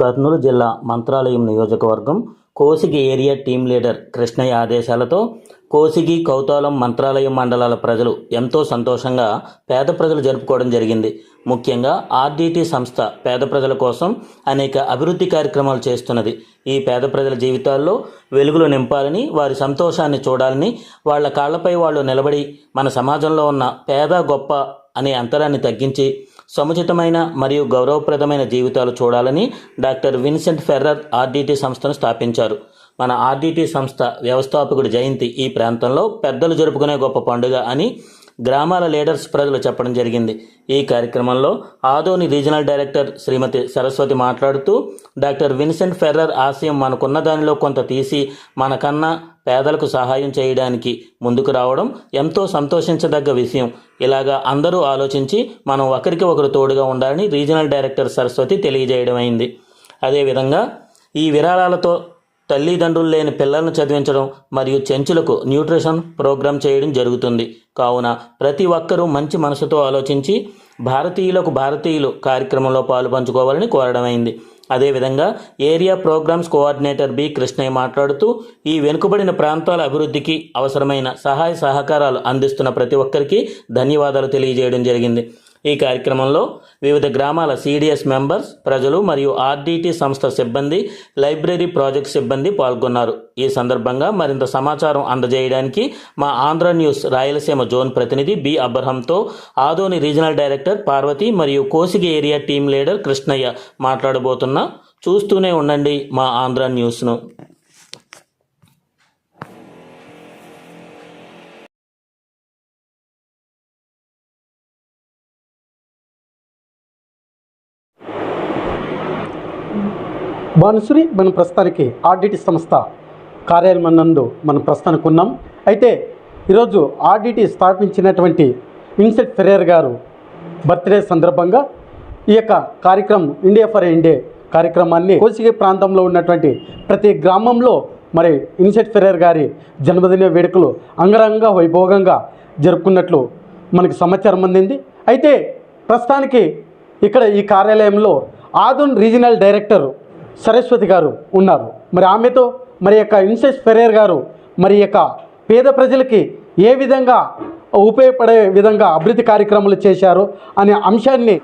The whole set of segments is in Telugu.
కర్నూలు జిల్లా మంత్రాలయం నియోజకవర్గం Kosigi area team leader Krishnaiah ఆదేశాలతో కోసిగి కౌతాలం మంత్రాలయం మండలాల ప్రజలు ఎంతో సంతోషంగా పేద ప్రజలు జరుపుకోవడం జరిగింది. ముఖ్యంగా ఆర్డీటీ సంస్థ పేద ప్రజల కోసం అనేక అభివృద్ధి కార్యక్రమాలు చేస్తున్నది. ఈ పేద ప్రజల జీవితాల్లో వెలుగులు నింపాలని వారి సంతోషాన్ని చూడాలని వాళ్ళ కాళ్ళపై వాళ్ళు నిలబడి మన సమాజంలో ఉన్న పేద గొప్ప అనే అంతరాన్ని తగ్గించి సముచితమైన మరియు గౌరవప్రదమైన జీవితాలు చూడాలని డాక్టర్ విన్సెంట్ ఫెర్రర్ ఆర్డీటీ సంస్థను స్థాపించారు. మన ఆర్డీటీ సంస్థ వ్యవస్థాపకుడు జయంతి ఈ ప్రాంతంలో పెద్దలు జరుపుకునే గొప్ప పండుగ అని గ్రామాల లీడర్స్ ప్రజలు చెప్పడం జరిగింది. ఈ కార్యక్రమంలో ఆదోని రీజనల్ డైరెక్టర్ శ్రీమతి సరస్వతి మాట్లాడుతూ డాక్టర్ విన్సెంట్ ఫెర్రర్ ఆశయం మనకున్న దానిలో కొంత తీసి మనకన్నా పేదలకు సహాయం చేయడానికి ముందుకు రావడం ఎంతో సంతోషించదగ్గ విషయం. ఇలాగా అందరూ ఆలోచించి మనం ఒకరికి ఒకరు తోడుగా ఉండాలని రీజనల్ డైరెక్టర్ సరస్వతి తెలియజేయడం అయింది అదేవిధంగా ఈ విరాళాలతో తల్లిదండ్రులు లేని పిల్లలను చదివించడం మరియు చెంచులకు న్యూట్రిషన్ ప్రోగ్రాం చేయడం జరుగుతుంది. కావున ప్రతి ఒక్కరూ మంచి మనసుతో ఆలోచించి భారతీయులకు భారతీయులు కార్యక్రమంలో పాలు పంచుకోవాలని కోరడమైంది అదేవిధంగా area programs coordinator B Krishnaiah మాట్లాడుతూ ఈ వెనుకబడిన ప్రాంతాల అభివృద్ధికి అవసరమైన సహాయ సహకారాలు అందిస్తున్న ప్రతి ఒక్కరికి ధన్యవాదాలు తెలియజేయడం జరిగింది. ఈ కార్యక్రమంలో వివిధ గ్రామాల సిడిఎస్ మెంబర్స్ ప్రజలు మరియు ఆర్డీటీ సంస్థ సిబ్బంది లైబ్రరీ ప్రాజెక్ట్ సిబ్బంది పాల్గొన్నారు. ఈ సందర్భంగా మరింత సమాచారం అందజేయడానికి మా ఆంధ్ర న్యూస్ రాయలసీమ జోన్ ప్రతినిధి బి. అబ్రహంతో ఆదోని రీజనల్ డైరెక్టర్ పార్వతి మరియు Kosigi area team leader Krishnaiah మాట్లాడబోతున్నా. చూస్తూనే ఉండండి మా ఆంధ్ర న్యూస్ను. భానుశ్రీ మనం ప్రస్తుతానికి ఆర్డిటి సంస్థ కార్యాలయం నందు మనం ప్రస్తుతానికి ఉన్నాం. అయితే ఈరోజు ఆర్డిటి స్థాపించినటువంటి ఇన్సెట్ ఫెరేర్ గారు బర్త్డే సందర్భంగా ఈ యొక్క కార్యక్రమం ఇండియా ఫర్ ఇండే కార్యక్రమాన్ని కోసిగి ప్రాంతంలో ఉన్నటువంటి ప్రతి గ్రామంలో మరి ఇన్సెట్ ఫెరేర్ గారి జన్మదిన వేడుకలు అంగరంగ వైభోగంగా జరుపుకున్నట్లు మనకి సమాచారం అందింది. అయితే ప్రస్తుతానికి ఇక్కడ ఈ కార్యాలయంలో ఆదున్ రీజనల్ డైరెక్టర్ సరస్వతి గారు ఉన్నారు. మరి ఆమెతో మరి యొక్క ఇన్సెస్ ఫెరేర్ గారు మరి యొక్క పేద ప్రజలకి ఏ విధంగా ఉపయోగపడే విధంగా అభివృద్ధి కార్యక్రమాలు చేశారు అనే అంశాన్ని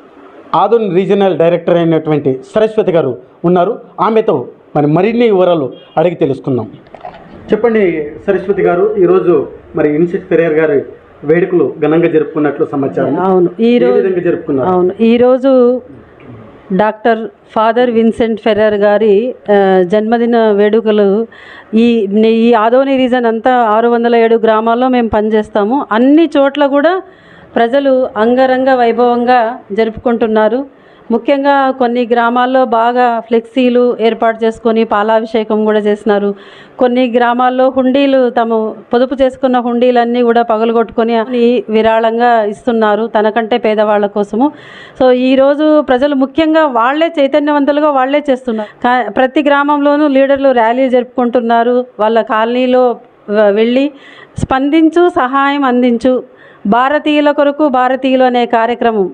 ఆదున్ రీజనల్ డైరెక్టర్ అయినటువంటి సరస్వతి గారు ఉన్నారు. ఆమెతో మరి మరిన్ని వివరాలు అడిగి తెలుసుకుందాం. చెప్పండి సరస్వతి గారు ఈరోజు మరి ఇన్సెట్ ఫెరేర్ గారి వేడుకలు ఘనంగా జరుపుకున్నట్లు సమాచారం. అవును ఈ రోజు జరుపుకున్నారు? అవును ఈరోజు డాక్టర్ ఫాదర్ విన్సెంట్ ఫెర్రర్ గారి జన్మదిన వేడుకలు ఈ ఈ ఆదోని రీజన్ అంతా ఆరు వందల ఏడు గ్రామాల్లో మేము పనిచేస్తాము. అన్ని చోట్ల కూడా ప్రజలు అంగరంగ వైభవంగా జరుపుకుంటున్నారు. ముఖ్యంగా కొన్ని గ్రామాల్లో బాగా ఫ్లెక్సీలు ఏర్పాటు చేసుకొని పాలాభిషేకం కూడా చేసినారు. కొన్ని గ్రామాల్లో హుండీలు తాము పొదుపు చేసుకున్న హుండీలన్నీ కూడా పగలగొట్టుకొని విరాళంగా ఇస్తున్నారు. తనకంటే పేదవాళ్ళ కోసము. సో ఈరోజు ప్రజలు ముఖ్యంగా వాళ్ళే చైతన్యవంతులుగా వాళ్ళే చేస్తున్నారు. ప్రతి గ్రామంలోనూ లీడర్లు ర్యాలీ జరుపుకుంటున్నారు. వాళ్ళ కాలనీలో వెళ్ళి స్పందించు సహాయం అందించు. భారతీయుల కొరకు భారతీయులు అనే కార్యక్రమం.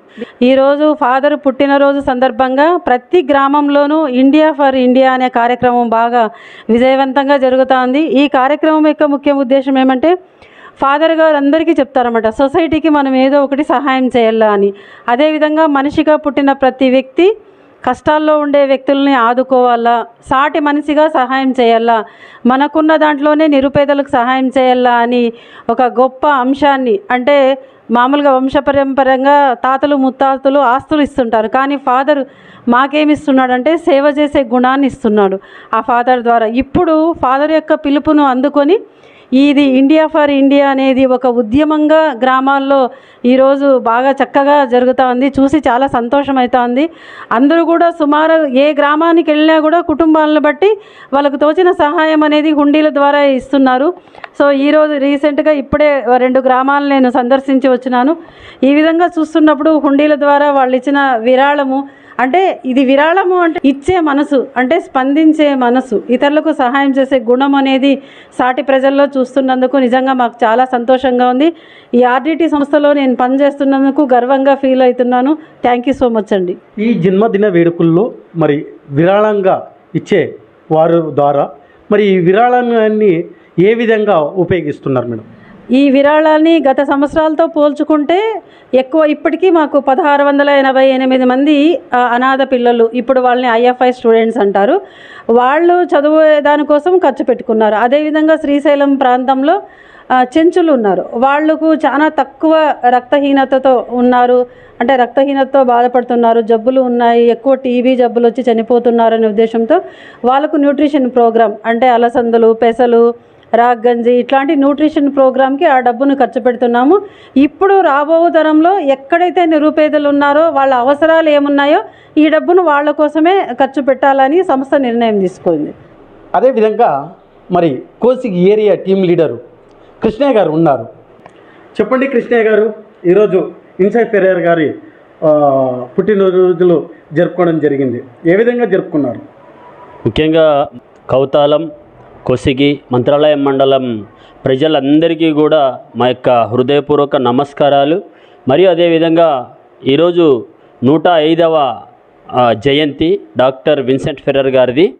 ఈరోజు ఫాదర్ పుట్టినరోజు సందర్భంగా ప్రతి గ్రామంలోనూ ఇండియా ఫర్ ఇండియా అనే కార్యక్రమం బాగా విజయవంతంగా జరుగుతోంది. ఈ కార్యక్రమం యొక్క ముఖ్య ఉద్దేశం ఏమంటే ఫాదర్ గారు అందరికీ చెప్తారన్నమాట సొసైటీకి మనం ఏదో ఒకటి సహాయం చేయాలా అని. అదేవిధంగా మనిషిగా పుట్టిన ప్రతి వ్యక్తి కష్టాల్లో ఉండే వ్యక్తుల్ని ఆదుకోవాలా? సాటి మనిషిగా సహాయం చేయాలా? మనకున్న దాంట్లోనే నిరుపేదలకు సహాయం చేయాలా అని ఒక గొప్ప అంశాన్ని అంటే మామూలుగా వంశపరంపరంగా తాతలు ముత్తాతలు ఆస్తులు ఇస్తుంటారు. కానీ ఫాదర్ మాకేమిస్తున్నాడంటే సేవ చేసే గుణాన్ని ఇస్తున్నాడు ఆ ఫాదర్ ద్వారా. ఇప్పుడు ఫాదర్ యొక్క పిలుపును అందుకొని ఇది ఇండియా ఫర్ ఇండియా అనేది ఒక ఉద్యమంగా గ్రామాల్లో ఈరోజు బాగా చక్కగా జరుగుతూ ఉంది. చూసి చాలా సంతోషం అవుతోంది అందరూ కూడా సుమారు ఏ గ్రామానికి వెళ్ళినా కూడా కుటుంబాలను బట్టి వాళ్ళకు తోచిన సహాయం అనేది హుండీల ద్వారా ఇస్తున్నారు. సో ఈరోజు రీసెంట్గా ఇప్పుడే రెండు గ్రామాలను నేను సందర్శించి వచ్చినాను. ఈ విధంగా చూస్తున్నప్పుడు హుండీల ద్వారా వాళ్ళు ఇచ్చిన విరాళము అంటే ఇది విరాళము అంటే ఇచ్చే మనసు అంటే స్పందించే మనసు ఇతరులకు సహాయం చేసే గుణం అనేది సాటి ప్రజల్లో చూస్తున్నందుకు నిజంగా మాకు చాలా సంతోషంగా ఉంది. ఈ ఆర్డిటి సంస్థలో నేను పనిచేస్తున్నందుకు గర్వంగా ఫీల్ అవుతున్నాను. థ్యాంక్ యూ సో మచ్ అండి. ఈ జన్మదిన వేడుకల్లో మరి విరాళంగా ఇచ్చే వారు ద్వారా మరి ఈ విరాళాన్ని ఏ విధంగా ఉపయోగిస్తున్నారు మేడం? ఈ విరాళాన్ని గత సంవత్సరాలతో పోల్చుకుంటే ఎక్కువ ఇప్పటికీ మాకు పదహారు వందల ఎనభై ఎనిమిది మంది అనాథ పిల్లలు. ఇప్పుడు వాళ్ళని ఐఎఫ్ఐ స్టూడెంట్స్ అంటారు. వాళ్ళు చదువే దానికోసం ఖర్చు పెట్టుకున్నారు. అదేవిధంగా శ్రీశైలం ప్రాంతంలో చెంచులు ఉన్నారు. వాళ్ళకు చాలా తక్కువ రక్తహీనతతో ఉన్నారు. అంటే రక్తహీనతతో బాధపడుతున్నారు. జబ్బులు ఉన్నాయి. ఎక్కువ టీబీ జబ్బులు వచ్చి చనిపోతున్నారు అనే ఉద్దేశంతో వాళ్ళకు న్యూట్రిషన్ ప్రోగ్రామ్ అంటే అలసందలు పెసలు రాగ్ గంజి ఇట్లాంటి న్యూట్రిషన్ ప్రోగ్రామ్కి ఆ డబ్బును ఖర్చు పెడుతున్నాము. ఇప్పుడు రాబో తరంలో ఎక్కడైతే నిరుపేదలు ఉన్నారో వాళ్ళ అవసరాలు ఏమున్నాయో ఈ డబ్బును వాళ్ళ కోసమే ఖర్చు పెట్టాలని సంస్థ నిర్ణయం తీసుకుంది. అదేవిధంగా మరి Kosigi area team leader Krishnaiah గారు ఉన్నారు. చెప్పండి కృష్ణయ్య గారు ఈరోజు ఇన్సైడ్ పెరియర్ గారి పుట్టినరోజులు జరుపుకోవడం జరిగింది. ఏ విధంగా జరుపుకున్నారు? ముఖ్యంగా కౌతాలం కొసిగి మంత్రాలయం మండలం ప్రజలందరికీ కూడా మా యొక్క హృదయపూర్వక నమస్కారాలు. మరియు అదేవిధంగా ఈరోజు నూట ఐదవ జయంతి డాక్టర్ విన్సెంట్ ఫెర్రర్ గారిది.